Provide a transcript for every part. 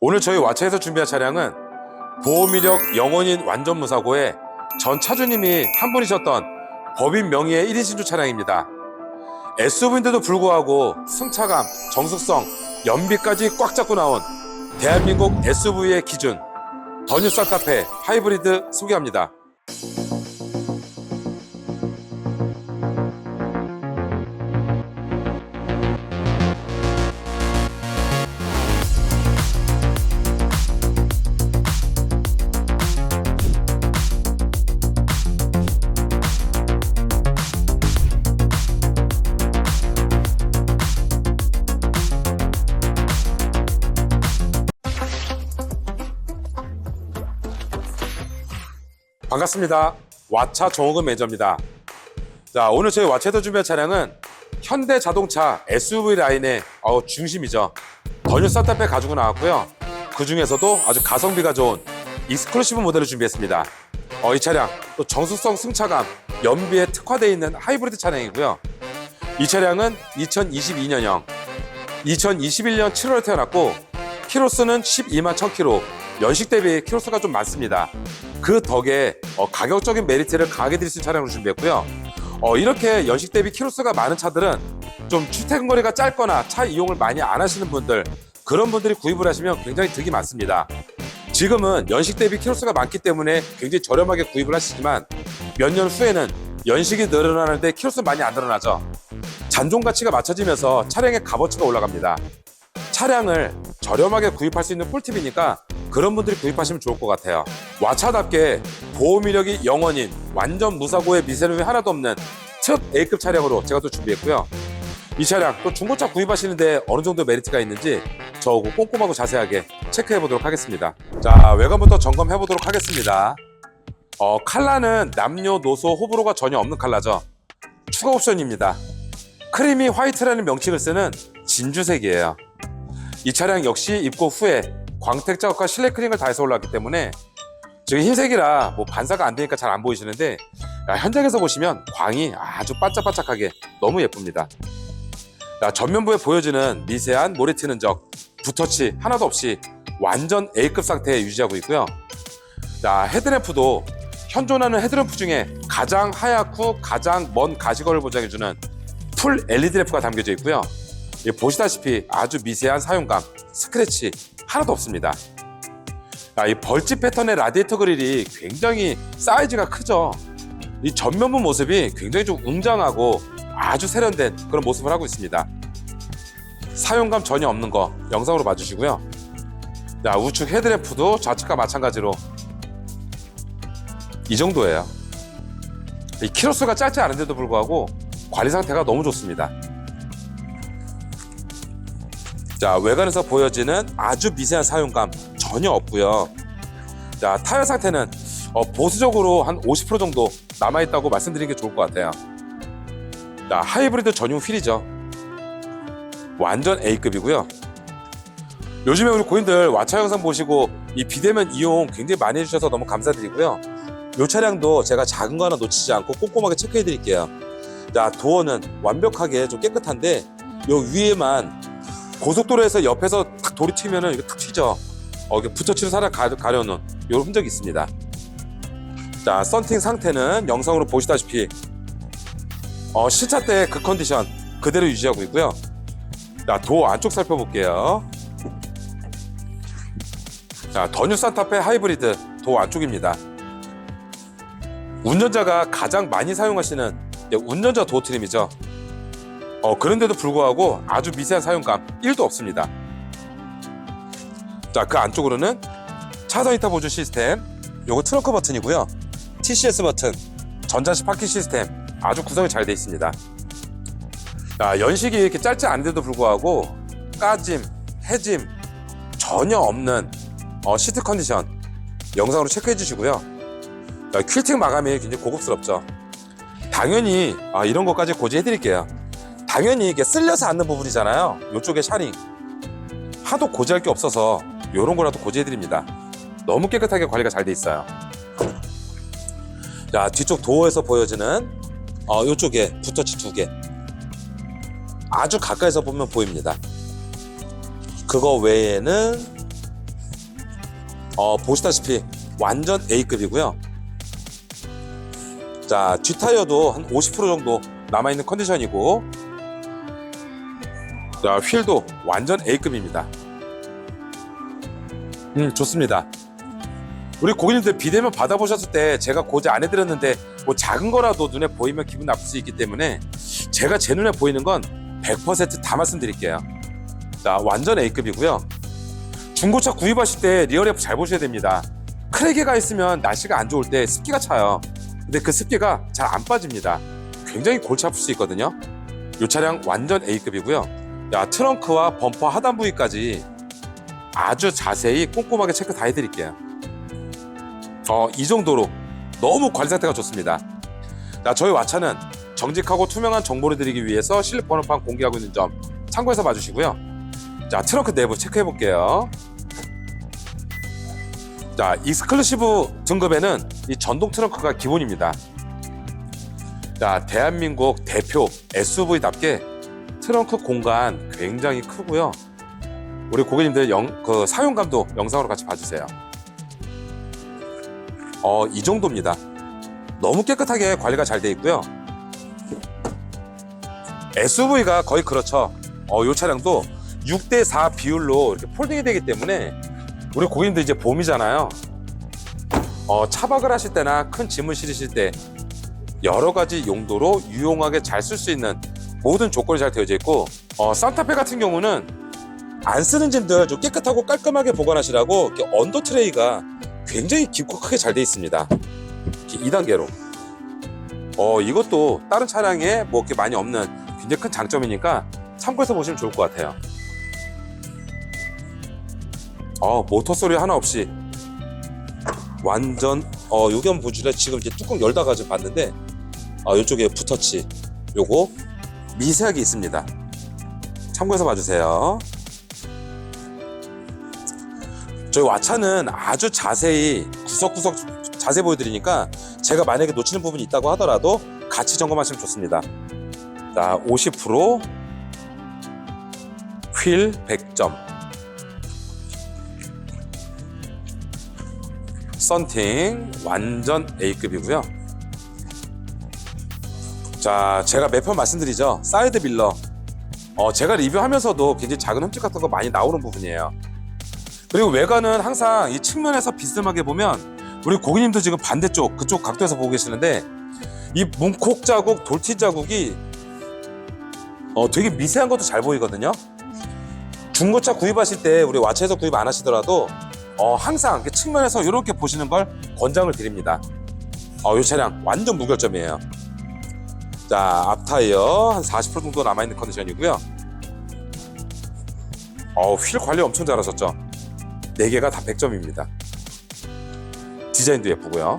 오늘 저희 와차에서 준비한 차량은 보호미력 영원인 완전 무사고에 전 차주님이 한 분이셨던 법인 명의의 1인 신주 차량입니다. SUV인데도 불구하고 승차감, 정숙성, 연비까지 꽉 잡고 나온 대한민국 SUV의 기준 더뉴 산타페 하이브리드 소개합니다. 반갑습니다. 와차 정호근 매니저입니다. 자, 오늘 저희 와차에서 준비한 차량은 현대 자동차 SUV 라인의 어, 중심이죠. 더뉴 산타페 가지고 나왔고요. 그 중에서도 아주 가성비가 좋은 익스클루시브 모델을 준비했습니다. 어, 이 차량 또 정수성 승차감, 연비에 특화되어 있는 하이브리드 차량이고요. 이 차량은 2022년형, 2021년 7월에 태어났고 키로수는 12만 1000km, 연식 대비 키로수가 좀 많습니다. 그 덕에 어, 가격적인 메리트를 강하게 드릴 수 있는 차량으로 준비했고요. 어, 이렇게 연식 대비 키로수가 많은 차들은 좀 출퇴근 거리가 짧거나 차 이용을 많이 안 하시는 분들 그런 분들이 구입을 하시면 굉장히 득이 많습니다. 지금은 연식 대비 키로수가 많기 때문에 굉장히 저렴하게 구입을 하시지만 몇 년 후에는 연식이 늘어나는데 키로수 많이 안 늘어나죠. 잔존 가치가 맞춰지면서 차량의 값어치가 올라갑니다. 차량을 저렴하게 구입할 수 있는 꿀팁이니까 그런 분들이 구입하시면 좋을 것 같아요. 와차답게 보호미력이 영원인 완전 무사고의 미세누이 하나도 없는 특 A급 차량으로 제가 또 준비했고요. 이 차량 또 중고차 구입하시는데 어느 정도 메리트가 있는지 저하고 꼼꼼하고 자세하게 체크해 보도록 하겠습니다. 자 외관부터 점검해 보도록 하겠습니다. 어, 칼라는 남녀노소 호불호가 전혀 없는 칼라죠. 추가 옵션입니다. 크리미 화이트라는 명칭을 쓰는 진주색이에요. 이 차량 역시 입고 후에 광택 작업과 실내 클링을 다 해서 올라왔기 때문에 지금 흰색이라 뭐 반사가 안 되니까 잘 안 보이시는데 야, 현장에서 보시면 광이 아주 반짝반짝하게 너무 예쁩니다. 자, 전면부에 보여지는 미세한 모래 튀는 적, 붓터치 하나도 없이 완전 A급 상태에 유지하고 있고요. 자, 헤드램프도 현존하는 헤드램프 중에 가장 하얗고 가장 먼 가시거리를 보장해주는 풀 LED 램프가 담겨져 있고요. 예, 보시다시피 아주 미세한 사용감, 스크래치 하나도 없습니다. 아, 이 벌집 패턴의 라디에이터 그릴이 굉장히 사이즈가 크죠. 이 전면부 모습이 굉장히 좀 웅장하고 아주 세련된 그런 모습을 하고 있습니다. 사용감 전혀 없는 거 영상으로 봐주시고요. 자, 우측 헤드램프도 좌측과 마찬가지로 이 정도예요. 이 키로수가 짧지 않은데도 불구하고 관리 상태가 너무 좋습니다. 자, 외관에서 보여지는 아주 미세한 사용감 전혀 없고요. 자, 타이어 상태는 어, 보수적으로 한 50% 정도 남아있다고 말씀드리는 게 좋을 것 같아요. 자, 하이브리드 전용 휠이죠. 완전 A급이고요. 요즘에 우리 고인들 와차 영상 보시고 이 비대면 이용 굉장히 많이 해주셔서 너무 감사드리고요. 이 차량도 제가 작은 거 하나 놓치지 않고 꼼꼼하게 체크해 드릴게요. 자, 도어는 완벽하게 좀 깨끗한데 요 위에만 고속도로에서 옆에서 탁 돌이 튀면은 이거 탁 튀죠. 어, 이게 붙어치는 살을 가, 가려 는 이런 흔적이 있습니다. 자, 썬팅 상태는 영상으로 보시다시피 어, 실차 때 그 컨디션 그대로 유지하고 있고요. 자, 도어 안쪽 살펴볼게요. 자, 더뉴 산타페 하이브리드 도어 안쪽입니다. 운전자가 가장 많이 사용하시는 예, 운전자 도어 트림이죠. 어, 그런데도 불구하고 아주 미세한 사용감 1도 없습니다. 자, 그 안쪽으로는 차선 이타 보조 시스템, 요거 트렁크 버튼이고요. TCS 버튼, 전자식 파킹 시스템 아주 구성이 잘 되어 있습니다. 자, 연식이 이렇게 짧지 않은데도 불구하고 까짐, 해짐 전혀 없는 어, 시트 컨디션 영상으로 체크해 주시고요. 자, 퀼팅 마감이 굉장히 고급스럽죠. 당연히 아, 이런 것까지 고지해 드릴게요. 당연히 이게 쓸려서 앉는 부분이잖아요. 이쪽에 샤링. 하도 고지할 게 없어서 이런 거라도 고지해 드립니다. 너무 깨끗하게 관리가 잘 돼 있어요. 자, 뒤쪽 도어에서 보여지는 어, 이쪽에 붓터치 두 개. 아주 가까이서 보면 보입니다. 그거 외에는 어, 보시다시피 완전 A급이고요. 자, 뒷타이어도 한 50% 정도 남아있는 컨디션이고, 자, 휠도 완전 A급입니다. 음, 좋습니다. 우리 고객님들 비대면 받아보셨을 때 제가 고지 안 해드렸는데 뭐 작은 거라도 눈에 보이면 기분 나쁠 수 있기 때문에 제가 제 눈에 보이는 건 100%다 말씀드릴게요. 자, 완전 A급이고요. 중고차 구입하실 때 리어랩 잘 보셔야 됩니다. 크랙이가 있으면 날씨가 안 좋을 때 습기가 차요. 근데 그 습기가 잘 안 빠집니다. 굉장히 골치 아플 수 있거든요. 이 차량 완전 A급이고요. 야, 트렁크와 범퍼 하단 부위까지 아주 자세히 꼼꼼하게 체크 다 해드릴게요. 어, 이 정도로 너무 관리 상태가 좋습니다. 자, 저희 와차는 정직하고 투명한 정보를 드리기 위해서 실내 번호판 공개하고 있는 점 참고해서 봐주시고요. 자, 트렁크 내부 체크해 볼게요. 자, 익스클루시브 등급에는 이 전동 트렁크가 기본입니다. 자, 대한민국 대표 SUV답게 트렁크 공간 굉장히 크고요. 우리 고객님들 영, 그 사용감도 영상으로 같이 봐주세요. 어, 이 정도입니다. 너무 깨끗하게 관리가 잘 돼 있고요. SUV가 거의 그렇죠. 어, 이 차량도 6대4 비율로 이렇게 폴딩이 되기 때문에 우리 고객님들 이제 봄이잖아요. 어, 차박을 하실 때나 큰 짐을 실으실 때 여러 가지 용도로 유용하게 잘 쓸 수 있는 모든 조건이 잘 되어져 있고 어, 산타페 같은 경우는 안 쓰는 짐들 좀 깨끗하고 깔끔하게 보관하시라고 이렇게 언더 트레이가 굉장히 깊고 크게 잘돼 있습니다. 2단계로. 어, 이것도 다른 차량에 뭐 이렇게 많이 없는 굉장히 큰 장점이니까 참고해서 보시면 좋을 것 같아요. 어, 모터 소리 하나 없이 완전 어, 한번 보시래 지금 이제 뚜껑 열다가 지금 봤는데 어, 이쪽에 붓터치 요거 미세하게 있습니다. 참고해서 봐주세요. 저희 와차는 아주 자세히 구석구석 자세히 보여드리니까 제가 만약에 놓치는 부분이 있다고 하더라도 같이 점검하시면 좋습니다. 자, 50%, 휠 100점, 썬팅 완전 A급이고요. 자, 제가 몇번 말씀드리죠. 사이드 밀러. 어, 제가 리뷰하면서도 굉장히 작은 흠집 같은 거 많이 나오는 부분이에요. 그리고 외관은 항상 이 측면에서 비스듬하게 보면 우리 고객님도 지금 반대쪽 그쪽 각도에서 보고 계시는데 이 문콕 자국, 돌티 자국이 어, 되게 미세한 것도 잘 보이거든요. 중고차 구입하실 때 우리 와차에서 구입 안 하시더라도 어, 항상 측면에서 이렇게 보시는 걸 권장을 드립니다. 어, 이 차량 완전 무결점이에요. 자, 앞 타이어 한 40% 정도 남아있는 컨디션이고요. 어, 휠 관리 엄청 잘하셨죠? 4개가 다 100점입니다. 디자인도 예쁘고요.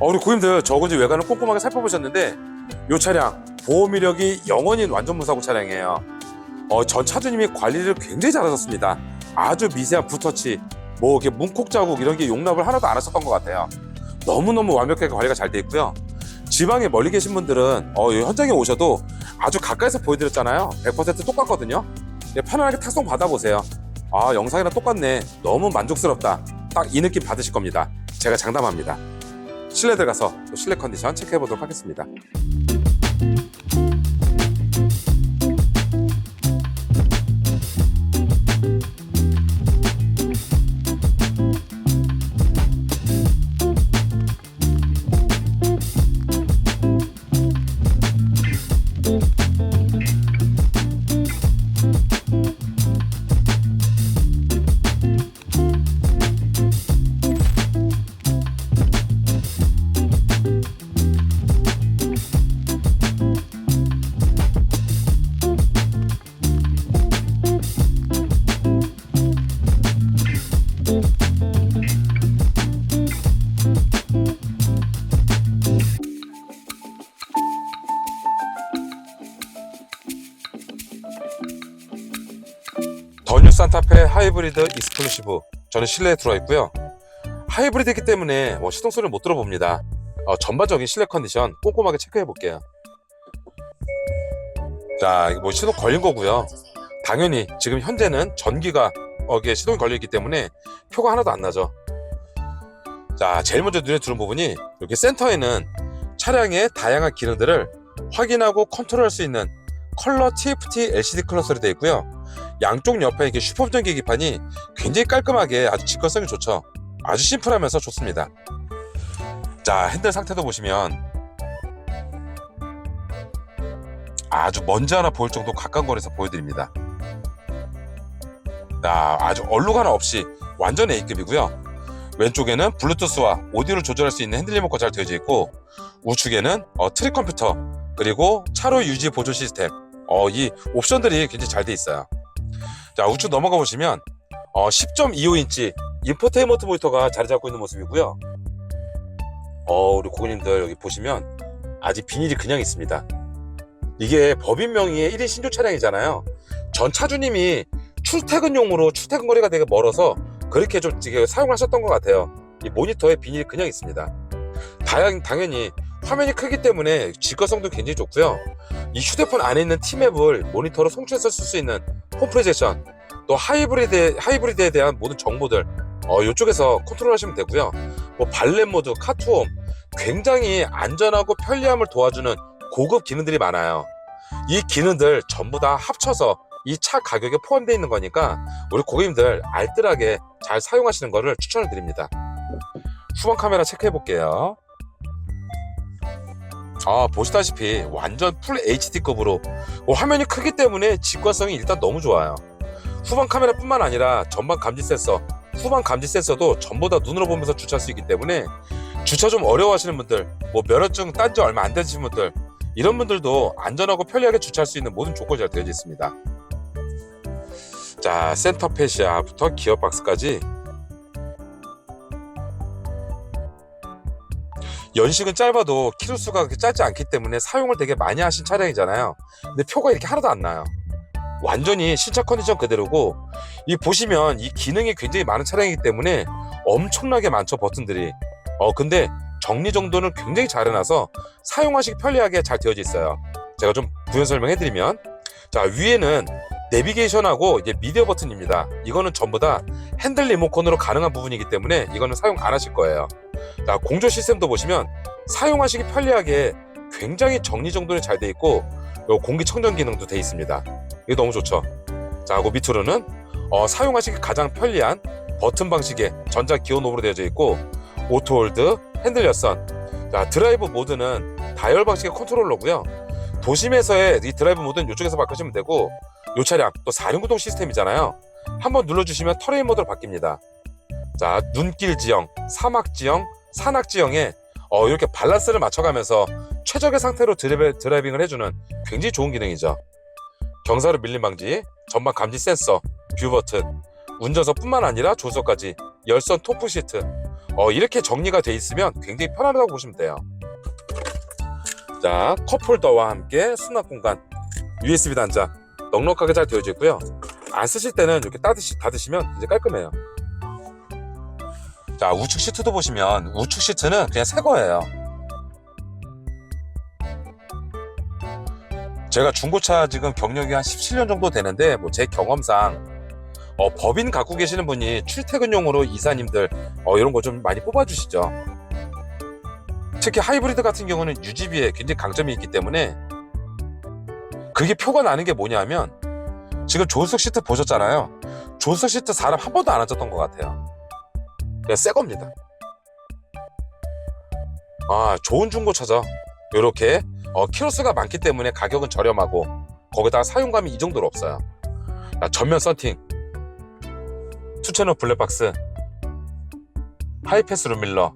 어, 우리 고객님들 저건지 외관을 꼼꼼하게 살펴보셨는데 이 차량 보호 이력이 영원히 완전 무사고 차량이에요. 어, 전 차주님이 관리를 굉장히 잘하셨습니다. 아주 미세한 붓터치, 뭐 이렇게 문콕 자국 이런 게 용납을 하나도 안 하셨던 것 같아요. 너무너무 완벽하게 관리가 잘 돼 있고요. 지방에 멀리 계신 분들은 어, 이 현장에 오셔도 아주 가까이서 보여드렸잖아요. 100% 똑같거든요. 네, 편안하게 탁송 받아보세요. 아 영상이랑 똑같네. 너무 만족스럽다. 딱 이 느낌 받으실 겁니다. 제가 장담합니다. 실내 들어가서 또 실내 컨디션 체크해 보도록 하겠습니다. 하이브리드 익스클루시브. 저는 실내에 들어와 있고요. 하이브리드이기 때문에 뭐 시동 소리를 못 들어봅니다. 어, 전반적인 실내 컨디션 꼼꼼하게 체크해 볼게요. 자, 이거 뭐 시동 걸린 거고요. 당연히 지금 현재는 전기가 어, 이게 시동이 걸려 있기 때문에 표가 하나도 안 나죠. 자, 제일 먼저 눈에 들어온 부분이 이렇게 센터에는 차량의 다양한 기능들을 확인하고 컨트롤할 수 있는 컬러 TFT LCD 클러스로 되어 있고요. 양쪽 옆에 이렇게 슈퍼전 계기판이 굉장히 깔끔하게 아주 직관성이 좋죠. 아주 심플하면서 좋습니다. 자, 핸들 상태도 보시면 아주 먼지 하나 보일 정도 가까운 거리에서 보여드립니다. 자, 아주 얼룩 하나 없이 완전 A급이고요. 왼쪽에는 블루투스와 오디오를 조절할 수 있는 핸들 리모컨 잘 되어져 있고 우측에는 어, 트릭 컴퓨터 그리고 차로 유지 보조 시스템 어, 이 옵션들이 굉장히 잘 돼 있어요. 자 우측 넘어가 보시면 어, 10.25인치 인포테인먼트 모니터가 자리 잡고 있는 모습이고요. 어, 우리 고객님들 여기 보시면 아직 비닐이 그냥 있습니다. 이게 법인 명의의 1인 신조 차량이잖아요. 전 차주님이 출퇴근용으로 출퇴근 거리가 되게 멀어서 그렇게 좀 사용하셨던 것 같아요. 이 모니터에 비닐이 그냥 있습니다. 다양, 당연히 화면이 크기 때문에 직관성도 굉장히 좋고요. 이 휴대폰 안에 있는 티맵을 모니터로 송출해서 쓸 수 있는 홈 프로젝션, 또 하이브리드, 하이브리드에 대한 모든 정보들 어, 이쪽에서 컨트롤 하시면 되고요. 뭐 발렛 모드, 카투홈 굉장히 안전하고 편리함을 도와주는 고급 기능들이 많아요. 이 기능들 전부 다 합쳐서 이 차 가격에 포함되어 있는 거니까 우리 고객님들 알뜰하게 잘 사용하시는 것을 추천을 드립니다. 후방 카메라 체크해 볼게요. 아 보시다시피 완전 풀 HD급으로 화면이 크기 때문에 직관성이 일단 너무 좋아요. 후방 카메라뿐만 아니라 전방 감지 센서, 후방 감지 센서도 전부 다 눈으로 보면서 주차할 수 있기 때문에 주차 좀 어려워하시는 분들, 뭐 면허증 딴 지 얼마 안 되신 분들 이런 분들도 안전하고 편리하게 주차할 수 있는 모든 조건이 잘 되어져 있습니다. 자, 센터 페시아부터 기어박스까지 연식은 짧아도 키로수가 그렇게 짧지 않기 때문에 사용을 되게 많이 하신 차량이잖아요. 근데 표가 이렇게 하나도 안 나요. 완전히 신차 컨디션 그대로고 이 보시면 이 기능이 굉장히 많은 차량이기 때문에 엄청나게 많죠 버튼들이. 어 근데 정리 정도는 굉장히 잘 해놔서 사용하시기 편리하게 잘 되어져 있어요. 제가 좀 부연 설명해드리면 자 위에는 내비게이션하고 이제 미디어 버튼입니다. 이거는 전부 다 핸들 리모컨으로 가능한 부분이기 때문에 이거는 사용 안 하실 거예요. 자 공조 시스템도 보시면 사용하시기 편리하게 굉장히 정리정돈이 잘 돼 있고 요 공기청정 기능도 돼 있습니다. 이게 너무 좋죠. 자, 그 밑으로는 어, 사용하시기 가장 편리한 버튼 방식의 전자 기어 노브로 되어져 있고 오토홀드, 핸들 열선. 자, 드라이브 모드는 다이얼 방식의 컨트롤러고요. 도심에서의 이 드라이브 모드는 이쪽에서 바꾸시면 되고 이 차량 또 4륜구동 시스템이잖아요. 한번 눌러주시면 터레인 모드로 바뀝니다. 자, 눈길 지형, 사막 지형, 산악 지형에 어, 이렇게 밸런스를 맞춰가면서 최적의 상태로 드라이빙, 드라이빙을 해주는 굉장히 좋은 기능이죠. 경사로 밀림 방지, 전방 감지 센서, 뷰 버튼, 운전석뿐만 아니라 조수석까지 열선 토프 시트. 어, 이렇게 정리가 돼 있으면 굉장히 편안하다고 보시면 돼요. 자, 컵홀더와 함께 수납 공간, USB 단자 넉넉하게 잘 되어져 있고요. 안 쓰실 때는 이렇게 따듯이 닫으시면 이제 깔끔해요. 자, 우측 시트도 보시면 우측 시트는 그냥 새 거예요. 제가 중고차 지금 경력이 한 17년 정도 되는데 뭐 제 경험상 어, 법인 갖고 계시는 분이 출퇴근용으로 이사님들 어, 이런 거 좀 많이 뽑아주시죠. 특히 하이브리드 같은 경우는 유지비에 굉장히 강점이 있기 때문에 그게 표가 나는 게 뭐냐면 지금 조수석 시트 보셨잖아요. 조수석 시트 사람 한 번도 안 앉았던 것 같아요. 그냥 새 겁니다. 아 좋은 중고차죠. 이렇게 어, 키로수가 많기 때문에 가격은 저렴하고 거기다가 사용감이 이 정도로 없어요. 자, 전면 썬팅, 투채널 블랙박스, 하이패스 룸밀러,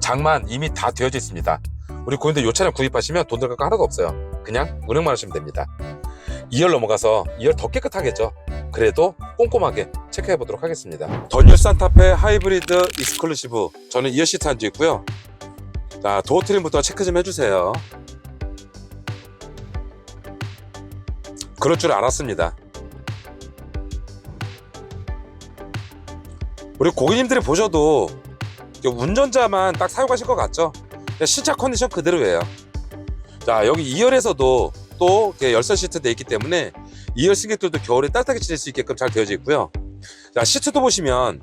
장만 이미 다 되어져 있습니다. 우리 고객님들 이 차량 구입하시면 돈 들어갈 거 하나도 없어요. 그냥 운행만 하시면 됩니다. 2열 넘어가서 2열 더 깨끗하겠죠. 그래도 꼼꼼하게 체크해 보도록 하겠습니다. 던율 산타페 하이브리드 익스클루시브 저는 2열 시트 앉아 있고요. 자 도어 트림부터 체크 좀 해주세요. 그럴 줄 알았습니다. 우리 고객님들이 보셔도 운전자만 딱 사용하실 것 같죠? 신차 컨디션 그대로예요. 자 여기 2열에서도 또 열선 시트 돼 있기 때문에 2열 승객들도 겨울에 따뜻하게 지낼 수 있게끔 잘 되어져 있고요. 자, 시트도 보시면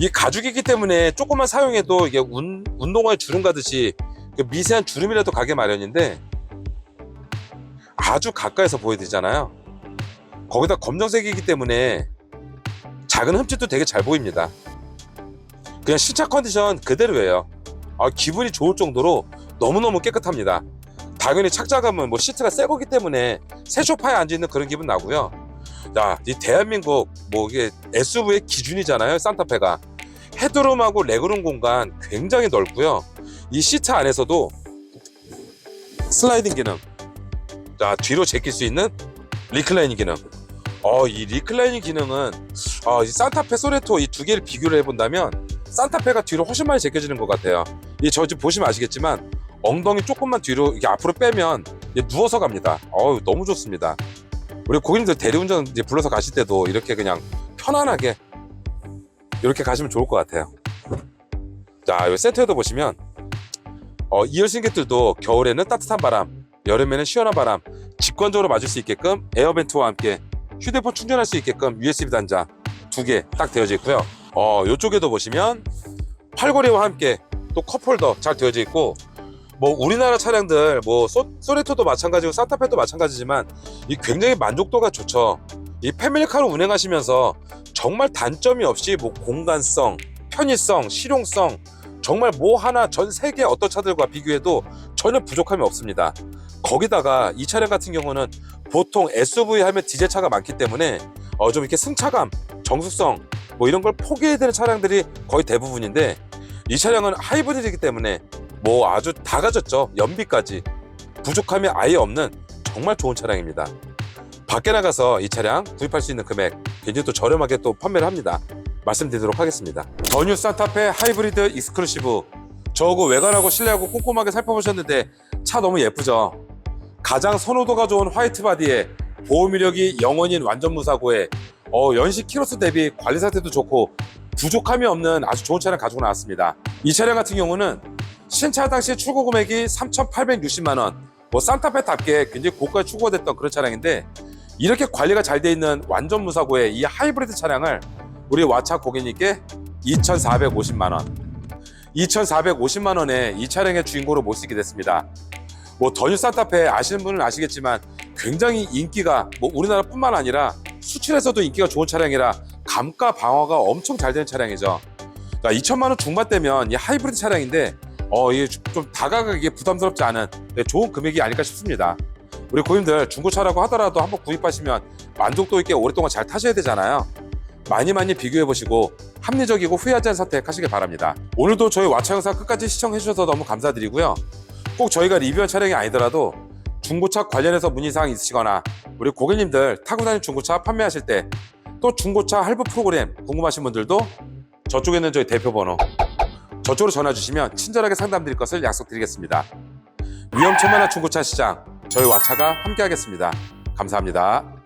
이 가죽이기 때문에 조금만 사용해도 이게 운, 운동화에 주름 가듯이 그 미세한 주름이라도 가게 마련인데 아주 가까이서 보여드리잖아요. 거기다 검정색이기 때문에 작은 흠집도 되게 잘 보입니다. 그냥 시차 컨디션 그대로예요. 아, 기분이 좋을 정도로 너무너무 깨끗합니다. 당연히 착자감은 뭐 시트가 새 거기 때문에 새 소파에 앉아 있는 그런 기분 나고요. 자, 이 대한민국 뭐 이게 SUV의 기준이잖아요. 산타페가 헤드룸하고 레그룸 공간 굉장히 넓고요. 이 시트 안에서도 슬라이딩 기능, 자 뒤로 제낄 수 있는 리클라이닝 기능. 어, 이 리클라이닝 기능은 어, 이 산타페 소레토 이 두 개를 비교를 해본다면 산타페가 뒤로 훨씬 많이 제껴지는 것 같아요. 이 저 지금 보시면 아시겠지만 엉덩이 조금만 뒤로 이게 앞으로 빼면 이제 누워서 갑니다. 어우 너무 좋습니다. 우리 고객님들 대리운전 이제 불러서 가실 때도 이렇게 그냥 편안하게 이렇게 가시면 좋을 것 같아요. 자, 이 센터에도 보시면 어, 이열승객들도 겨울에는 따뜻한 바람, 여름에는 시원한 바람, 직관적으로 맞을 수 있게끔 에어벤트와 함께 휴대폰 충전할 수 있게끔 USB 단자 두 개 딱 되어져 있고요. 어, 이쪽에도 보시면 팔걸이와 함께 또 컵홀더 잘 되어져 있고 뭐 우리나라 차량들 뭐 소, 소레토도 마찬가지고 산타페도 마찬가지지만 이 굉장히 만족도가 좋죠. 이 패밀리카를 운행하시면서 정말 단점이 없이 뭐 공간성, 편의성, 실용성 정말 뭐 하나 전 세계 어떤 차들과 비교해도 전혀 부족함이 없습니다. 거기다가 이 차량 같은 경우는 보통 SUV 하면 디젤 차가 많기 때문에 어 좀 이렇게 승차감, 정숙성 뭐 이런 걸 포기해야 되는 차량들이 거의 대부분인데 이 차량은 하이브리드이기 때문에 뭐 아주 다 가졌죠. 연비까지 부족함이 아예 없는 정말 좋은 차량입니다. 밖에 나가서 이 차량 구입할 수 있는 금액 굉장히 또 저렴하게 또 판매를 합니다. 말씀드리도록 하겠습니다. 더뉴 산타페 하이브리드 익스클루시브 저거 외관하고 실내하고 꼼꼼하게 살펴보셨는데 차 너무 예쁘죠? 가장 선호도가 좋은 화이트 바디에 보호 이력이 영원인 완전 무사고에 어, 연식 키로수 대비 관리 상태도 좋고 부족함이 없는 아주 좋은 차량 가지고 나왔습니다. 이 차량 같은 경우는 신차 당시 출고 금액이 3,860만 원. 뭐 산타페답게 굉장히 고가에 출고가 됐던 그런 차량인데 이렇게 관리가 잘 돼 있는 완전 무사고의 이 하이브리드 차량을 우리 와차 고객님께 2,450만 원. 2,450만 원에 이 차량의 주인공으로 모시게 됐습니다. 뭐 더뉴 산타페 아시는 분은 아시겠지만 굉장히 인기가 뭐 우리나라뿐만 아니라 수출에서도 인기가 좋은 차량이라 감가 방어가 엄청 잘 되는 차량이죠. 자, 2천만 원 중반대면 이 하이브리드 차량인데 어, 좀 다가가기에 부담스럽지 않은 네, 좋은 금액이 아닐까 싶습니다. 우리 고객님들 중고차라고 하더라도 한번 구입하시면 만족도 있게 오랫동안 잘 타셔야 되잖아요. 많이 많이 비교해 보시고 합리적이고 후회하지 않은 선택하시길 바랍니다. 오늘도 저희 와차 영상 끝까지 시청해 주셔서 너무 감사드리고요. 꼭 저희가 리뷰한 차량이 아니더라도 중고차 관련해서 문의사항 있으시거나 우리 고객님들 타고 다니는 중고차 판매하실 때 또 중고차 할부 프로그램 궁금하신 분들도 저쪽에 있는 저희 대표 번호 저쪽으로 전화 주시면 친절하게 상담드릴 것을 약속드리겠습니다. 위험천만한 중고차 시장 저희 와차가 함께하겠습니다. 감사합니다.